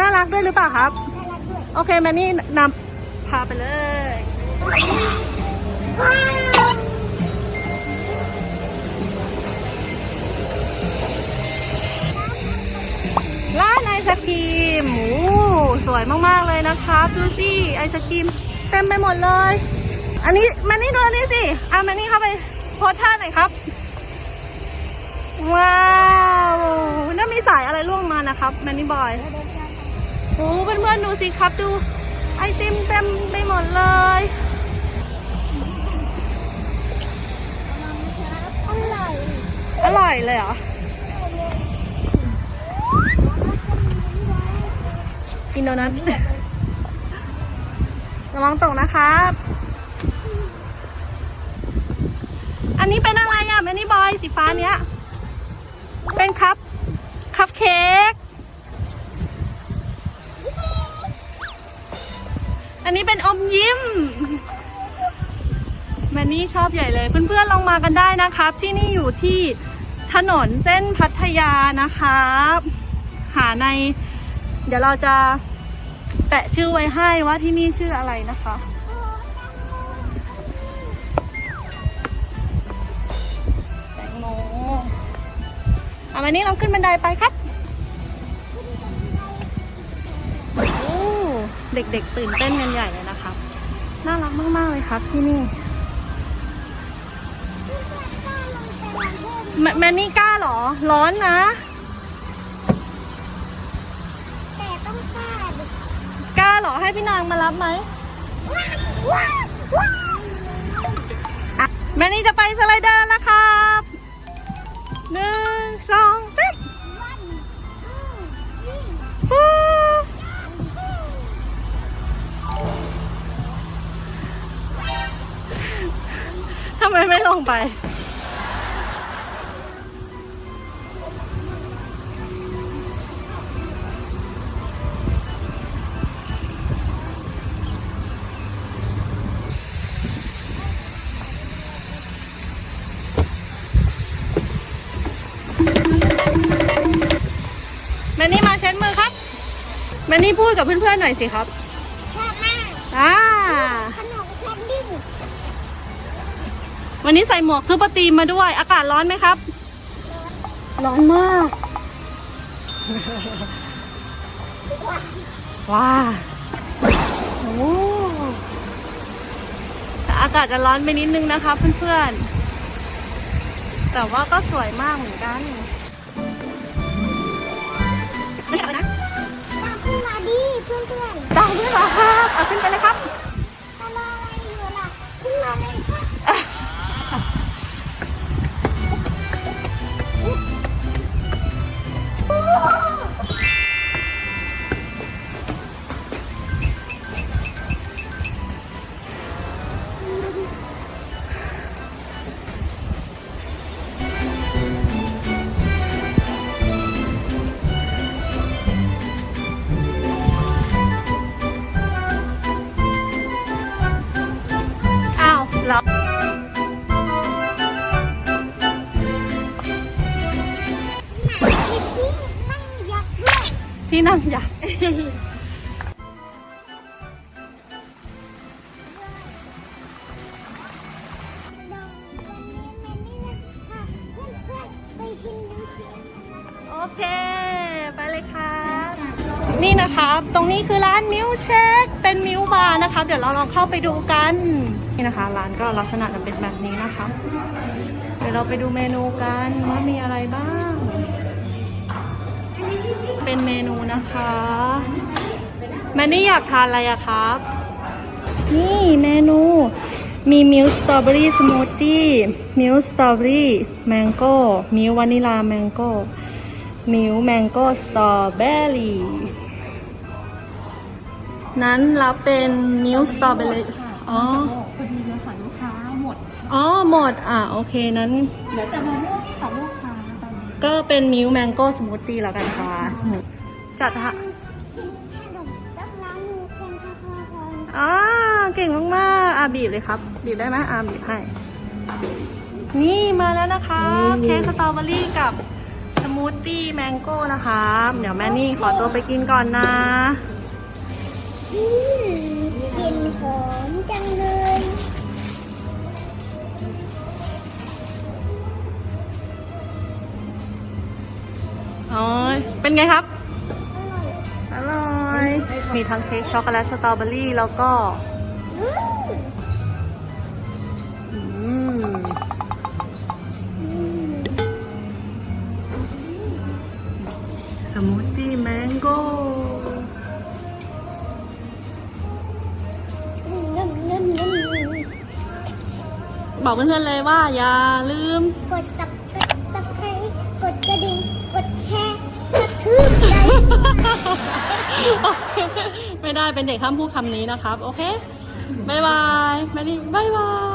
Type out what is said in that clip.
น่ารักด้วยหรือเปล่าครับน่ารักด้วยโอเคแมนนี่นำพาไปเลยว้วร้านไอศครีมโอ้สวยมาก ๆ เลยนะครับ ดูสิไอศครีมเต็มไปหมดเลย อันนี้แมนนี่ดูอันนี้สิอะแมนนี่เข้าไปโพสท่าหน่อยครับ ว้าว น่ามีสายอะไรล่วงมานะครับแมนนี่บอย โอ้เพื่อนๆดูสิครับดู ไอติมเต็มไปหมดเลยอร่อยอร่อยเลยเหรอกินโดนัทระวังตกนะครับ อันนี้เป็นอะไรอะแมนนี่บอยสีฟ้าเนี้ย เป็นคัพคัพเค้ก อันนี้เป็นอมยิ้มแมนนี่ชอบใหญ่เลย เพื่อนๆลองมากันได้นะครับ ที่นี่อยู่ที่ถนนเส้นพัทยานะครับ หาใน เดี๋ยวเราจะแปะชื่อไว้ให้ว่าที่นี่ชื่ออะไรนะคะแตงโมเอามานี่ลองขึ้นบันไดไปครับ เด็กๆ ตื่นเต้นกันใหญ่เลยนะครับ น่ารักมากๆเลยครับที่นี่แมแมนนี่กล้าเหรอ ร้อนนะ แต่ต้องกล้ากล้าเหรอให้พี่นางมารับไหมแมนนี่จะไปสไลเดอร์แล้วครับหนึ่งสอง ไมไม่ลงไป แมนนี่มาเช็ดมือครับ แมนนี่พูดกับเพื่อนๆหน่อยสิครับ ชอบมากอ่า ขนมแคนดิ้ง วันนี้ใส่หมวกซูเปอร์ตีมมาด้วย อากาศร้อนไหมครับ ร้อนมาก ว้าโอ้แต่อากาศจะร้อนไปนิดนึงนะคะเพื่อนๆ แต่ว่าก็สวยมากเหมือนกันไม่อยากนะตามขึ้นมาดิเพื่อนเพื่อนดังด้วยเหรอครับ เอาขึ้นไปเลยครับ นๆไปกินดูสิโอเคไปเลยค นี่นะครับตรงนี้คือร้านมิลเชคเป็นมิลบาร์นะครับเดี๋ยวเราลองเข้าไปดูกัน นี่นะคะ ร้านก็ลักษณะจะเป็นแบบนี้นะคะ เดี๋ยวเราไปดูเมนูกันว่ามีอะไรบ้าง เป็นเมนูนะคะแมนนี่อยากทานอะไรอะครับ นี่เมนูมีมิลสตรอเบอรี่สมูทตี้มิลสตรอเบอรี่แมงโก้มิลวานิลาแมงโก้มิลแมงโก้สตรอเบอรี่ นั้นรับเป็นมิลสตรอเบอรี่อ๋อพอดีเลยค่ะลูกค้าหมด อ๋อ หมด อะ โอเค นั้นเหลือแต่มะม่วงค่ะลูกค้าตอนนี้ก็เป็นมิลแมงโก้สมูทตี้แล้วกันค่ะ จัดฮะกินขนมต้องล้างมือกันค่ะก่อนอ่าเก่งมากๆอะบีบเลยครับ บีบได้ไหมอ่าบีบให้ นี่มาแล้วนะคะเค้กสตรอเบอรี่กับสมูมูทตี้แมงโก้นะคะ เดี๋ยวแม่นี่ขอตัวไปกินก่อนนะอืม กลิ่นหอมจังเลย โอ้ยเป็นไงครับอร่อยอร่อย มีทั้งเค้กช็อกโกแลตสตรอเบอรี่แล้วก็ บอกเพื่อนๆเลยว่า อย่าลืม กดตับกดตับใครกดกระดิ่งกดแชร์กระทืบใจไม่ได้เป็นเด็กห้ามพูดคำนี้นะครับ โอเคบ๊ายบายแม่นี่บ๊ายบาย